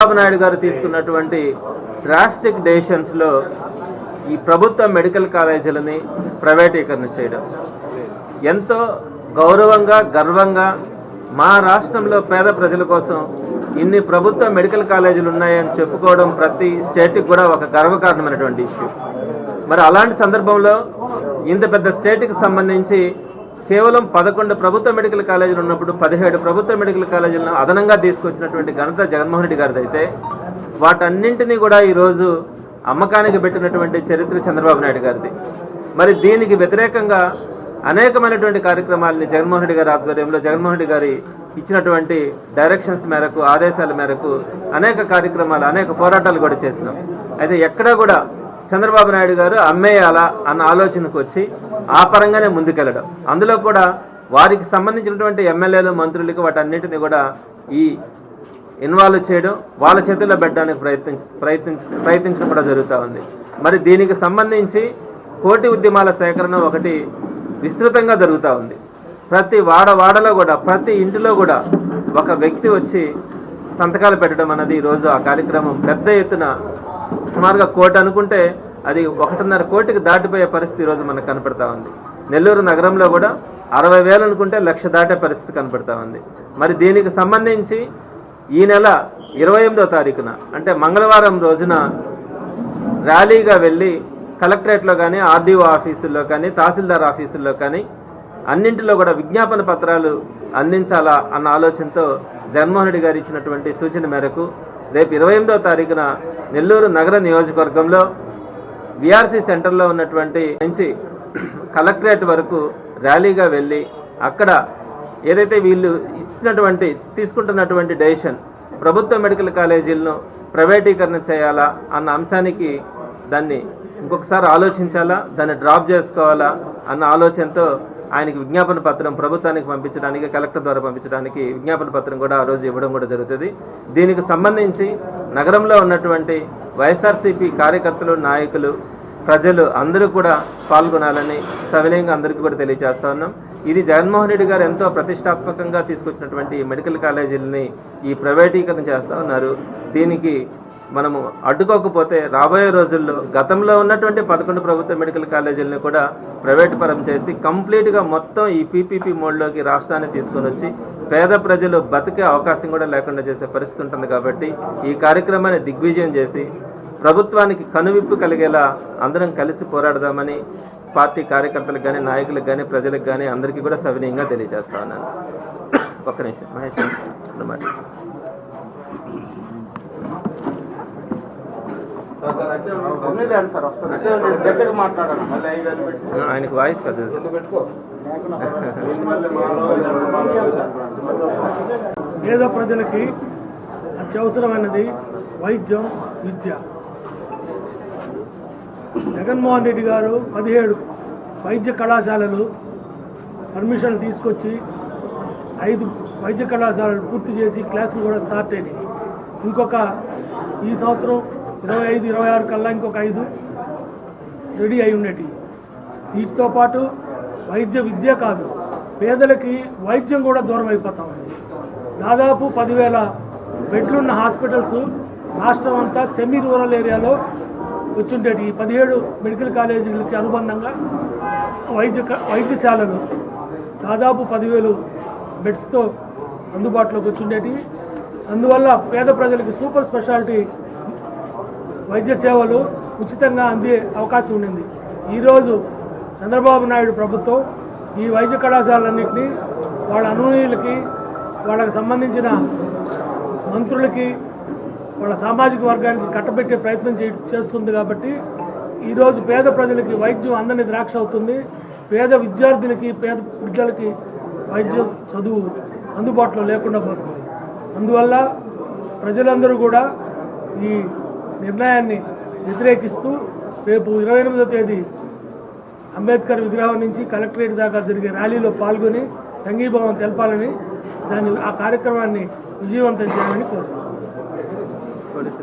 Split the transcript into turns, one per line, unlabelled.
చంద్రబాబు నాయుడు గారు తీసుకున్నటువంటి డ్రాస్టిక్ డెసిషన్స్లో ఈ ప్రభుత్వ మెడికల్ కాలేజీలని ప్రైవేటీకరణ చేయడం. ఎంతో గౌరవంగా గర్వంగా మా రాష్ట్రంలో పేద ప్రజల కోసం ఇన్ని ప్రభుత్వ మెడికల్ కాలేజీలు ఉన్నాయని చెప్పుకోవడం ప్రతి స్టేట్కి కూడా ఒక గర్వకారణమైనటువంటి ఇష్యూ మరి అలాంటి సందర్భంలో ఇంత పెద్ద స్టేట్కి సంబంధించి కేవలం పదకొండు ప్రభుత్వ మెడికల్ కాలేజీలు ఉన్నప్పుడు పదిహేడు ప్రభుత్వ మెడికల్ కాలేజీలను అదనంగా తీసుకొచ్చినటువంటి ఘనత జగన్మోహన్ రెడ్డి గారిది అయితే వాటన్నింటినీ కూడా ఈరోజు అమ్మకానికి పెట్టినటువంటి చరిత్ర చంద్రబాబు నాయుడు గారిది. మరి దీనికి వ్యతిరేకంగా అనేకమైనటువంటి కార్యక్రమాలని జగన్మోహన్ రెడ్డి గారి ఆధ్వర్యంలో జగన్మోహన్ రెడ్డి గారి ఇచ్చినటువంటి డైరెక్షన్స్ మేరకు ఆదేశాల మేరకు అనేక కార్యక్రమాలు అనేక పోరాటాలు కూడా చేసినాం. అయితే ఎక్కడా కూడా చంద్రబాబు నాయుడు గారు అమ్మేయాలా అన్న ఆలోచనకు వచ్చి ఆ పరంగానే ముందుకెళ్ళడం. అందులో కూడా వారికి సంబంధించినటువంటి ఎమ్మెల్యేలు మంత్రులకు వాటన్నిటిని కూడా ఈ ఇన్వాల్వ్ చేయడం వాళ్ళ చేతుల్లో పెట్టడానికి ప్రయత్నించ ప్రయత్నించ ప్రయత్నించడం కూడా జరుగుతూ ఉంది. మరి దీనికి సంబంధించి కోటి ఉద్యమాల సేకరణ ఒకటి విస్తృతంగా జరుగుతూ ఉంది. ప్రతి వాడ వాడలో కూడా ప్రతి ఇంటిలో కూడా ఒక వ్యక్తి వచ్చి సంతకాలు పెట్టడం అన్నది ఈరోజు ఆ కార్యక్రమం పెద్ద ఎత్తున సుమారుగా కోటి అనుకుంటే అది ఒకటిన్నర కోటికి దాటిపోయే పరిస్థితి ఈరోజు మనకు కనపడతా ఉంది. నెల్లూరు నగరంలో కూడా అరవై వేలు అనుకుంటే లక్ష దాటే పరిస్థితి కనపడతా ఉంది. మరి దీనికి సంబంధించి ఈ నెల ఇరవై ఎనిమిదో తారీఖున అంటే మంగళవారం రోజున ర్యాలీగా వెళ్ళి కలెక్టరేట్లో కానీ ఆర్డీఓ ఆఫీసుల్లో కానీ తహసీల్దార్ ఆఫీసుల్లో కానీ అన్నింటిలో కూడా విజ్ఞాపన పత్రాలు అందించాలా అన్న ఆలోచనతో జగన్మోహన్ రెడ్డి గారు ఇచ్చినటువంటి సూచన మేరకు రేపు ఇరవై ఎనిమిదవ తారీఖున నెల్లూరు నగర నియోజకవర్గంలో విఆర్సీ సెంటర్లో ఉన్నటువంటి నుంచి కలెక్టరేట్ వరకు ర్యాలీగా వెళ్ళి అక్కడ ఏదైతే వీళ్ళు ఇచ్చినటువంటి తీసుకుంటున్నటువంటి డెసిషన్ ప్రభుత్వ మెడికల్ కాలేజీలను ప్రైవేటీకరణ చేయాలా అన్న అంశానికి దాన్ని ఇంకొకసారి ఆలోచించాలా దాన్ని డ్రాప్ చేసుకోవాలా అన్న ఆలోచనతో ఆయనకి విజ్ఞాపన పత్రం ప్రభుత్వానికి పంపించడానికి కలెక్టర్ ద్వారా పంపించడానికి విజ్ఞాపన పత్రం కూడా ఆ రోజు ఇవ్వడం కూడా జరుగుతుంది. దీనికి సంబంధించి నగరంలో ఉన్నటువంటి వైఎస్ఆర్సీపీ కార్యకర్తలు నాయకులు ప్రజలు అందరూ కూడా పాల్గొనాలని సవినయంగా అందరికీ కూడా తెలియజేస్తా ఉన్నాం. ఇది జగన్మోహన్ రెడ్డి గారు ఎంతో ప్రతిష్టాత్మకంగా తీసుకొచ్చినటువంటి మెడికల్ కాలేజీలని ఈ ప్రైవేటీకరణ చేస్తూ ఉన్నారు. దీనికి మనము అడ్డుకోకపోతే రాబోయే రోజుల్లో గతంలో ఉన్నటువంటి పదకొండు ప్రభుత్వ మెడికల్ కాలేజీలను కూడా ప్రైవేట్ పరం చేసి కంప్లీట్గా మొత్తం ఈ పీపీపీ మోడ్లోకి రాష్ట్రాన్ని తీసుకొని వచ్చి పేద ప్రజలు బతికే అవకాశం కూడా లేకుండా చేసే పరిస్థితి ఉంటుంది కాబట్టి ఈ కార్యక్రమాన్ని దిగ్విజయం చేసి ప్రభుత్వానికి కనువిప్పు కలిగేలా అందరం కలిసి పోరాడదామని పార్టీ కార్యకర్తలకు కానీ నాయకులకు కానీ ప్రజలకు కానీ అందరికీ కూడా సవినీయంగా తెలియజేస్తా ఉన్నాను. ఒక్క నిమిషం. మహేష్ అన్నమాట ఆయనకు వాయిస్ కదా.
పేద ప్రజలకి అత్యవసరమైనది వైద్యం విద్య. జగన్మోహన్ రెడ్డి గారు పదిహేడు వైద్య కళాశాలలు పర్మిషన్ తీసుకొచ్చి ఐదు వైద్య కళాశాలలు పూర్తి చేసి క్లాసులు కూడా స్టార్ట్ అయినాయి. ఇంకొక ఈ సంవత్సరం ఇరవై ఐదు ఇరవై ఆరు కల్లా ఇంకొక ఐదు రెడీ అయి ఉండేటి వీటితో పాటు వైద్య విద్య కాదు పేదలకి వైద్యం కూడా దూరం అయిపోతా ఉంది. దాదాపు పదివేల బెడ్లున్న హాస్పిటల్స్ రాష్ట్రం అంతా సెమీ రూరల్ ఏరియాలో వచ్చుండేటి. ఈ పదిహేడు మెడికల్ కాలేజీలకి అనుబంధంగా వైద్య వైద్యశాలలు దాదాపు పదివేలు బెడ్స్తో అందుబాటులోకి వచ్చుండేటి. అందువల్ల పేద ప్రజలకి సూపర్ స్పెషాలిటీ వైద్య సేవలు ఉచితంగా అందే అవకాశం ఉండింది. ఈరోజు చంద్రబాబు నాయుడు ప్రభుత్వం ఈ వైద్య కళాశాలన్నింటినీ వాళ్ళ అనునీయులకి వాళ్ళకి సంబంధించిన మంత్రులకి వాళ్ళ సామాజిక వర్గానికి కట్టబెట్టే ప్రయత్నం చే చేస్తుంది కాబట్టి ఈరోజు పేద ప్రజలకి వైద్యం అందని ద్రాక్ష అవుతుంది. పేద విద్యార్థులకి పేద బిడ్డలకి వైద్యం చదువు అందుబాటులో లేకుండా పోతుంది. అందువల్ల ప్రజలందరూ కూడా ఈ నిర్ణయాన్ని వ్యతిరేకిస్తూ రేపు ఇరవై ఎనిమిదో తేదీ అంబేద్కర్ విగ్రహం నుంచి కలెక్టరేట్ దాకా జరిగే ర్యాలీలో పాల్గొని సంఘీభావం తెలపాలని దాన్ని ఆ కార్యక్రమాన్ని విజయవంతం చేయాలని కోరుతున్నాను
పోలీస్